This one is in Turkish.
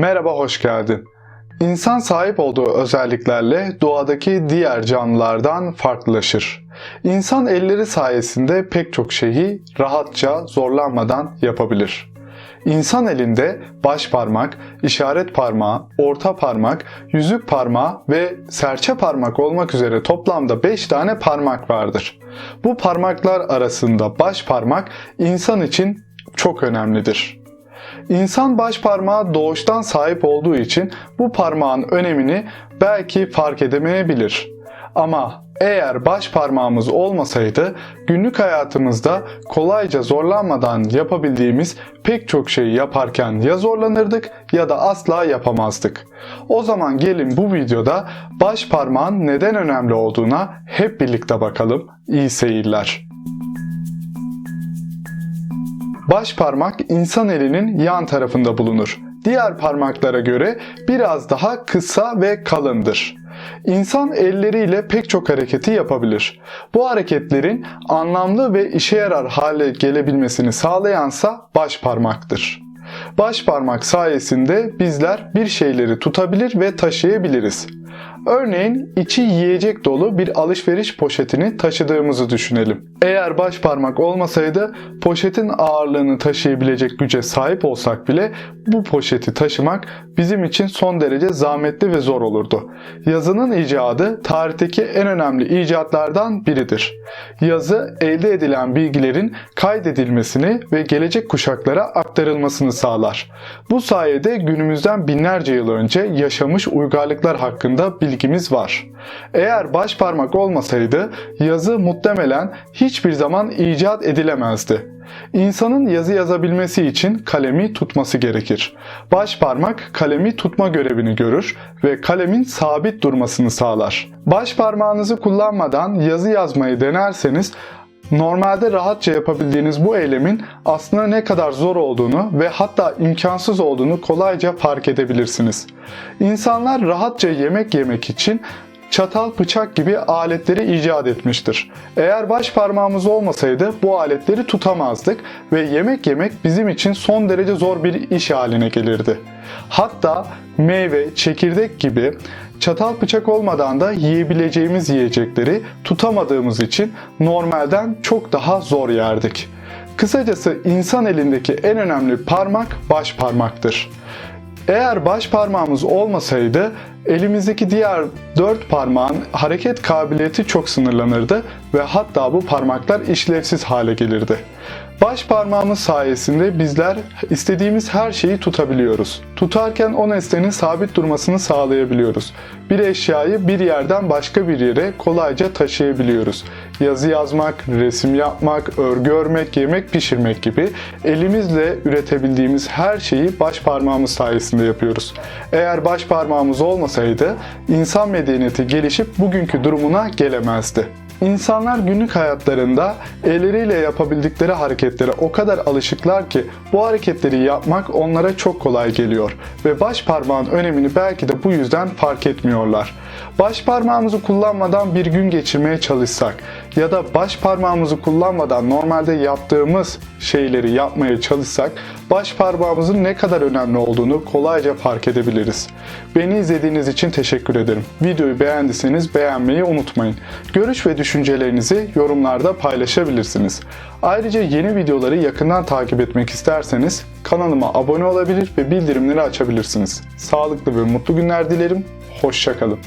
Merhaba, hoş geldin. İnsan sahip olduğu özelliklerle doğadaki diğer canlılardan farklılaşır. İnsan elleri sayesinde pek çok şeyi rahatça, zorlanmadan yapabilir. İnsan elinde baş parmak, işaret parmağı, orta parmak, yüzük parmağı ve serçe parmak olmak üzere toplamda 5 tane parmak vardır. Bu parmaklar arasında baş parmak insan için çok önemlidir. İnsan baş parmağı doğuştan sahip olduğu için bu parmağın önemini belki fark edemeyebilir. Ama eğer baş parmağımız olmasaydı günlük hayatımızda kolayca zorlanmadan yapabildiğimiz pek çok şeyi yaparken ya zorlanırdık ya da asla yapamazdık. O zaman gelin bu videoda baş parmağın neden önemli olduğuna hep birlikte bakalım. İyi seyirler. Baş parmak insan elinin yan tarafında bulunur. Diğer parmaklara göre biraz daha kısa ve kalındır. İnsan elleriyle pek çok hareketi yapabilir. Bu hareketlerin anlamlı ve işe yarar hale gelebilmesini sağlayansa baş parmaktır. Baş parmak sayesinde bizler bir şeyleri tutabilir ve taşıyabiliriz. Örneğin içi yiyecek dolu bir alışveriş poşetini taşıdığımızı düşünelim. Eğer baş parmak olmasaydı poşetin ağırlığını taşıyabilecek güce sahip olsak bile bu poşeti taşımak bizim için son derece zahmetli ve zor olurdu. Yazının icadı tarihteki en önemli icatlardan biridir. Yazı elde edilen bilgilerin kaydedilmesini ve gelecek kuşaklara aktarılmasını sağlar. Bu sayede günümüzden binlerce yıl önce yaşamış uygarlıklar hakkında bilgimiz var. Eğer baş parmak olmasaydı yazı muhtemelen hiçbir zaman icat edilemezdi. İnsanın yazı yazabilmesi için kalemi tutması gerekir. Baş parmak kalemi tutma görevini görür ve kalemin sabit durmasını sağlar. Baş parmağınızı kullanmadan yazı yazmayı denerseniz Normalde rahatça yapabildiğiniz bu eylemin aslında ne kadar zor olduğunu ve hatta imkansız olduğunu kolayca fark edebilirsiniz. İnsanlar rahatça yemek yemek için çatal, bıçak gibi aletleri icat etmiştir. Eğer baş parmağımız olmasaydı bu aletleri tutamazdık ve yemek yemek bizim için son derece zor bir iş haline gelirdi. Hatta meyve, çekirdek gibi çatal bıçak olmadan da yiyebileceğimiz yiyecekleri tutamadığımız için normalden çok daha zor yerdik. Kısacası insan elindeki en önemli parmak baş parmaktır. Eğer baş parmağımız olmasaydı elimizdeki diğer dört parmağın hareket kabiliyeti çok sınırlanırdı ve hatta bu parmaklar işlevsiz hale gelirdi. Baş parmağımız sayesinde bizler istediğimiz her şeyi tutabiliyoruz. Tutarken o nesnenin sabit durmasını sağlayabiliyoruz. Bir eşyayı bir yerden başka bir yere kolayca taşıyabiliyoruz. Yazı yazmak, resim yapmak, örgü örmek, yemek pişirmek gibi elimizle üretebildiğimiz her şeyi baş parmağımız sayesinde yapıyoruz. Eğer baş parmağımız olmasaydı insan medeniyeti gelişip bugünkü durumuna gelemezdi. İnsanlar günlük hayatlarında elleriyle yapabildikleri hareketlere o kadar alışıklar ki bu hareketleri yapmak onlara çok kolay geliyor ve baş parmağın önemini belki de bu yüzden fark etmiyorlar. Baş parmağımızı kullanmadan bir gün geçirmeye çalışsak ya da baş parmağımızı kullanmadan normalde yaptığımız şeyleri yapmaya çalışsak baş parmağımızın ne kadar önemli olduğunu kolayca fark edebiliriz. Beni izlediğiniz için teşekkür ederim. Videoyu beğendiyseniz beğenmeyi unutmayın. Görüş ve düşüncelerinizi yorumlarda paylaşabilirsiniz. Ayrıca yeni videoları yakından takip etmek isterseniz kanalıma abone olabilir ve bildirimleri açabilirsiniz. Sağlıklı ve mutlu günler dilerim. Hoşçakalın.